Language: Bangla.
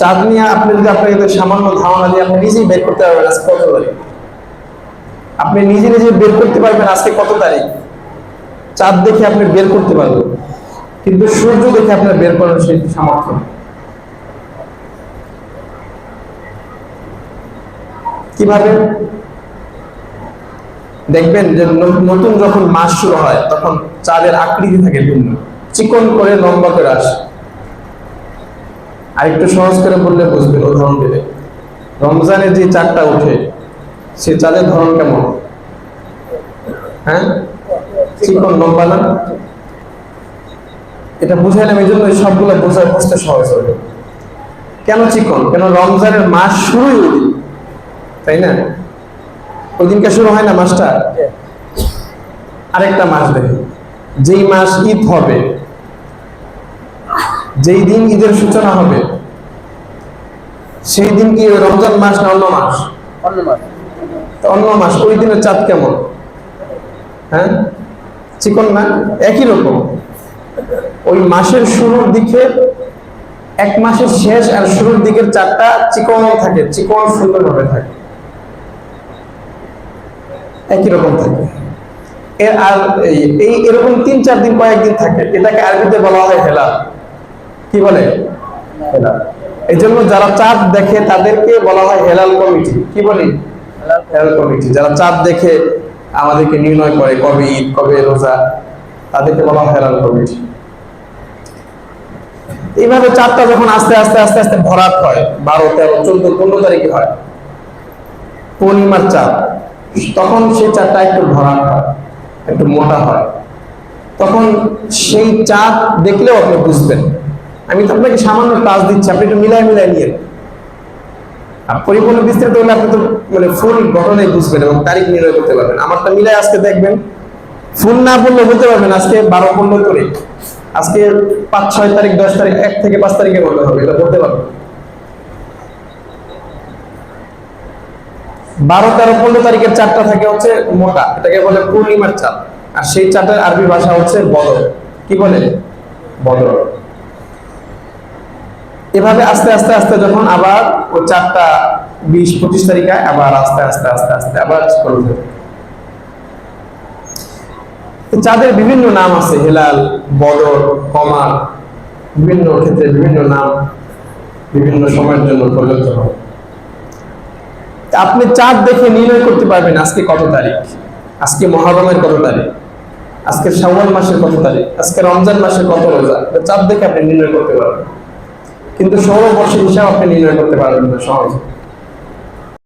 চাঁদ নিয়ে আপনি যদি আপনাকে সামান্য ধারণা দিয়ে আপনি নিজেই বের করতে পারবেন, আজকে কত তারিখ? আপনি নিজে নিজে বের করতে পারবেন আজকে কত তারিখ? চাঁদ দেখে আপনি বের করতে পারবেন, কিন্তু সূর্য দেখে আপনার বের করার সেই সামর্থ্য কীভাবে? দেখবেন যে নতুন যখন মাস শুরু হয়, তখন চাঁদের আকৃতি থাকে ভিন্ন। চিকন করে লম্বা করে আসে। আর একটু সহজ করে বললে বুঝবেন উদাহরণ দিলে রমজানের যে চাঁদটা ওঠে, সে চাঁদের ধরন কেমন? হ্যাঁ? চিকন, লম্বা না? এটা বুঝাইলাম এই জন্য সবগুলো বোঝায় বুঝতে সহজ হবে। কেন চিকন? কেন রমজানের মাস শুরুই ওই তাই না? ওই দিনকে শুরু হয় না মাসটা? আরেকটা মাস দেখে। যেই মাস ঈদ হবে যেই দিন ঈদের সূচনা হবে সেই দিন কি রমজান মাস না অন্য মাস? অন্য মাস। অন্য মাস ওই দিনের চাঁদ কেমন? হ্যাঁ? চিকন না? একই রকম। ওই মাসের শুরুর দিকে এক মাসের শেষ আর শুরুর দিকের চারটা চিকন থাকে চিকন সুন্দরভাবে থাকে। একই রকম থাকে। এর আর এই এই এরকম তিন চার দিন কয়েকদিন থাকে। এটাকে আরবিতে বলা হয় হেলাল। কি বলে? এই জন্য যারা চাঁদ দেখে তাদেরকে বলা হয় হেলাল কমিটি। কি বলি? হেলাল কমিটি। যারা চাঁদ দেখে আমাদেরকে নির্ণয় করে কবে ঈদ, কবে রোজা, তাদেরকে বলা হয় হেলাল কমিটি। এইভাবে চাঁদটা যখন আস্তে আস্তে আস্তে আস্তে ভরাট হয়, বারো, তেরো, চোদ্দ, পনেরো তারিখে হয়, পূর্ণিমার চাঁদ, তখন সেই চাঁদটা একটু ভরাট হয়, একটু মোটা হয়। তখন সেই চাঁদ দেখলেও আপনি বুঝবেন। আমি তো আপনাকে সামান্য টাচ দিচ্ছি, আপনি একটু মিলাই মিলাই নিয়ে আর পরিপূর্ণ বিস্তারিত হলে আপনি তো মানে ফুল ঘটনাই বুঝবেন এবং তারিখ নির্ণয় করতে পারবেন। আমারটা মিলাই আজকে দেখবেন। ফুল না বললে বলতে পারবেন, আজকে বারো পনেরো তারিখ। আজকে পাঁচ, ছয় তারিখ, দশ তারিখ, এক থেকে পাঁচ তারিখে বলতে হবে, এটা বলতে পারবেন। বারো, তেরো, পনেরো তারিখের চারটা থাকে হচ্ছে মোটা, এটাকে বলে পূর্ণিমার চাঁদ। আর সেই চাঁদের আরবি ভাষা হচ্ছে বদর। কি বলে? বদর। এভাবে আস্তে আস্তে আস্তে যখন আবার ওই চারটা বিশ পঁচিশ তারিখে আবার আস্তে আস্তে আস্তে আস্তে আবার চাঁদের বিভিন্ন নাম আছে, হেলাল, বদর কমার বিভিন্ন ক্ষেত্রে বিভিন্ন নাম বিভিন্ন সময়ের জন্য প্রযোজ্য হয়। আপনি চাঁদ দেখে নির্ণয় করতে পারবেন আজকে কত তারিখ, আজকে মহরমের কত তারিখ, আজকে শাওয়াল মাসের কত তারিখ, আজকে রমজান মাসের কত রোজা চাঁদ দেখে আপনি নির্ণয় করতে পারবেন। কিন্তু সৌর বর্ষের হিসাব আপনি নির্ণয় করতে পারবেন না সহজে।